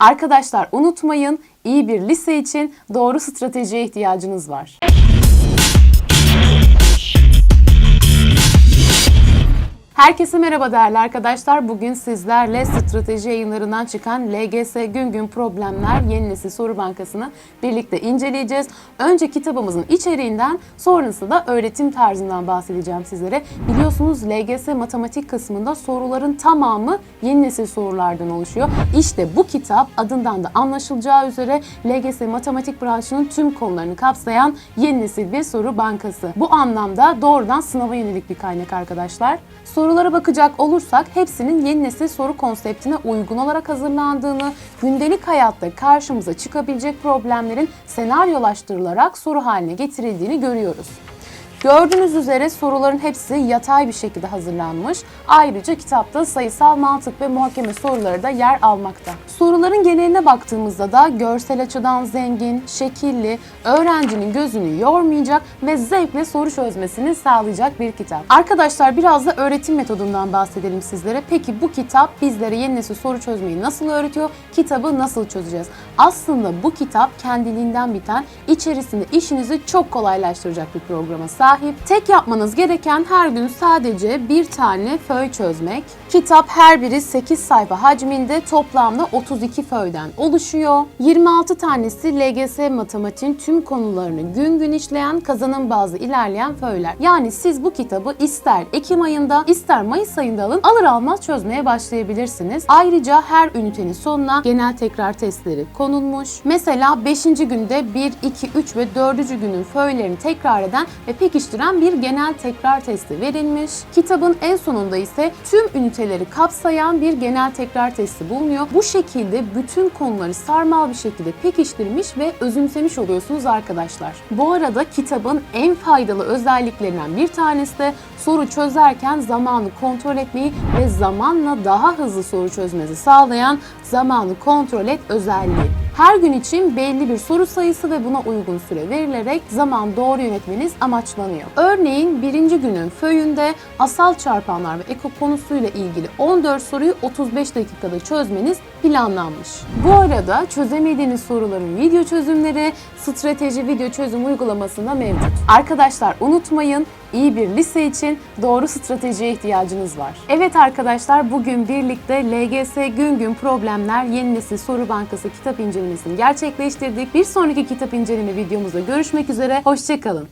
Arkadaşlar unutmayın iyi bir lise için doğru stratejiye ihtiyacınız var. Herkese merhaba değerli arkadaşlar. Bugün sizlerle strateji yayınlarından çıkan LGS Gün Gün Problemler Yeni Nesil Soru Bankası'nı birlikte inceleyeceğiz. Önce kitabımızın içeriğinden sonrasında öğretim tarzından bahsedeceğim sizlere. Biliyorsunuz LGS matematik kısmında soruların tamamı yeni nesil sorulardan oluşuyor. İşte bu kitap adından da anlaşılacağı üzere LGS matematik branşının tüm konularını kapsayan yeni nesil bir soru bankası. Bu anlamda doğrudan sınava yönelik bir kaynak arkadaşlar. Sorulara bakacak olursak hepsinin yeni nesil soru konseptine uygun olarak hazırlandığını, gündelik hayatta karşımıza çıkabilecek problemlerin senaryolaştırılarak soru haline getirildiğini görüyoruz. Gördüğünüz üzere soruların hepsi yatay bir şekilde hazırlanmış. Ayrıca kitapta sayısal mantık ve muhakeme soruları da yer almakta. Soruların geneline baktığımızda da görsel açıdan zengin, şekilli, öğrencinin gözünü yormayacak ve zevkle soru çözmesini sağlayacak bir kitap. Arkadaşlar biraz da öğretim metodundan bahsedelim sizlere. Peki bu kitap bizlere yeni nesil soru çözmeyi nasıl öğretiyor? Kitabı nasıl çözeceğiz? Aslında bu kitap kendiliğinden biten, içerisinde işinizi çok kolaylaştıracak bir programa sahip. Tek yapmanız gereken her gün sadece bir tane föy çözmek. Kitap her biri 8 sayfa hacminde toplamda 32 föyden oluşuyor. 26 tanesi LGS matematiğin tüm konularını gün gün işleyen kazanım bazı ilerleyen föyler. Yani siz bu kitabı ister Ekim ayında ister Mayıs ayında alın alır almaz çözmeye başlayabilirsiniz. Ayrıca her ünitenin sonuna genel tekrar testleri konulmuş. Mesela 5. günde 1, 2, 3 ve 4. günün föylerini tekrar eden ve pekiştiren bir genel tekrar testi verilmiş. Kitabın en sonunda ise tüm üniteleri kapsayan bir genel tekrar testi bulunuyor. Bu şekilde bütün konuları sarmal bir şekilde pekiştirmiş ve özümsemiş oluyorsunuz arkadaşlar. Bu arada kitabın en faydalı özelliklerinden bir tanesi de soru çözerken zamanı kontrol etmeyi ve zamanla daha hızlı soru çözmenizi sağlayan zamanı kontrol et özelliği. Her gün için belli bir soru sayısı ve buna uygun süre verilerek zaman doğru yönetmeniz amaçlanıyor. Örneğin birinci günün föyünde asal çarpanlar ve eko konusuyla ilgili 14 soruyu 35 dakikada çözmeniz planlanmış. Bu arada çözemediğiniz soruların video çözümleri strateji video çözüm uygulamasında mevcut. Arkadaşlar unutmayın iyi bir lise için doğru stratejiye ihtiyacınız var. Evet arkadaşlar bugün birlikte LGS Gün Gün Problemler Yeni Nesil Soru Bankası kitap incelemesini gerçekleştirdik. Bir sonraki kitap inceleme videomuzda görüşmek üzere. Hoşçakalın.